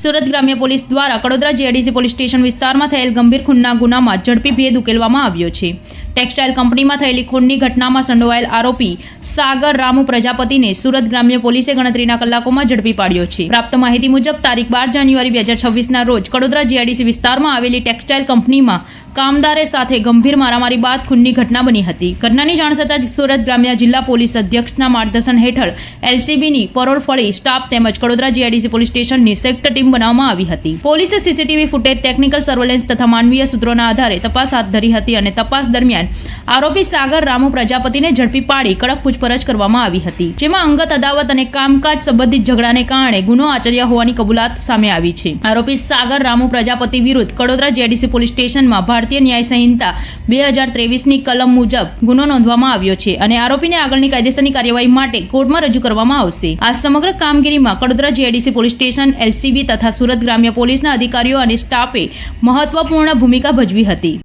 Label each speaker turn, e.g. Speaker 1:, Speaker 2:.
Speaker 1: સુરત ગ્રામ્ય પોલીસ દ્વારા Kadodara GIDC police station વિસ્તારમાં થયેલ ગંભીર ખૂનના ગુનામાં ઝડપી ભેદ ઉકેલવામાં આવ્યો છે. ટેક્સટાઇલ કંપનીમાં થયેલી ખૂનની ઘટનામાં સંડોવાયેલ આરોપી સાગર રામુ પ્રજાપતિને સુરત ગ્રામ્ય પોલીસે ગણતરીના કલાકોમાં ઝડપી પાડ્યો છે. પ્રાપ્ત માહિતી મુજબ તારીખ બાર જાન્યુઆરી બે હજાર છવ્વીસના રોજ કડોદરા જીઆઈડીસી વિસ્તારમાં આવેલી ટેક્સટાઇલ કંપનીમાં કામદારે સાથે ગંભીર મારામારી બાદ ખૂનની ઘટના બની હતી. ઘટનાની જાણ થતાં જ સુરત ગ્રામ્ય જિલ્લા પોલીસ અધ્યક્ષના માર્ગદર્શન હેઠળ એલસીબીની પરોળ ફળી સ્ટાફ તેમજ કડોદરા જીઆઈડીસી પોલીસ સ્ટેશનની સંયુક્ત ટીમ બનાવવામાં આવી હતી. પોલીસે સીસીટીવી ફૂટેજ, ટેકનિકલ સર્વેલન્સ તથા માનવીય સૂત્રોના આધારે તપાસ હાથ ધરી હતી અને તપાસ દરમિયાન આરોપી સાગર રામુ પ્રજાપતિને ઝડપી પાડી કડક પૂછપરછ કરવામાં આવી હતી, જેમાં અંગત અદાવત અને કામકાજ સંબંધિત ઝઘડાને કારણે ગુનો આચર્યા હોવાની કબૂલાત સામે આવી છે. આરોપી સાગર રામુ પ્રજાપતિ વિરુદ્ધ કડોદરા જીઆઈડીસી પોલીસ સ્ટેશનમાં ભારતીય ન્યાય સંહિતા બે હજાર ત્રેવીસની કલમ મુજબ ગુનો નોંધવામાં આવ્યો છે અને આરોપીને આગળની કાયદેસરની કાર્યવાહી માટે કોર્ટમાં રજૂ કરવામાં આવશે. આ સમગ્ર કામગીરીમાં Kadodara JDC police station, LCB તથા સુરત ગ્રામ્ય પોલીસના અધિકારીઓ અને સ્ટાફે મહત્વપૂર્ણ ભૂમિકા ભજવી હતી.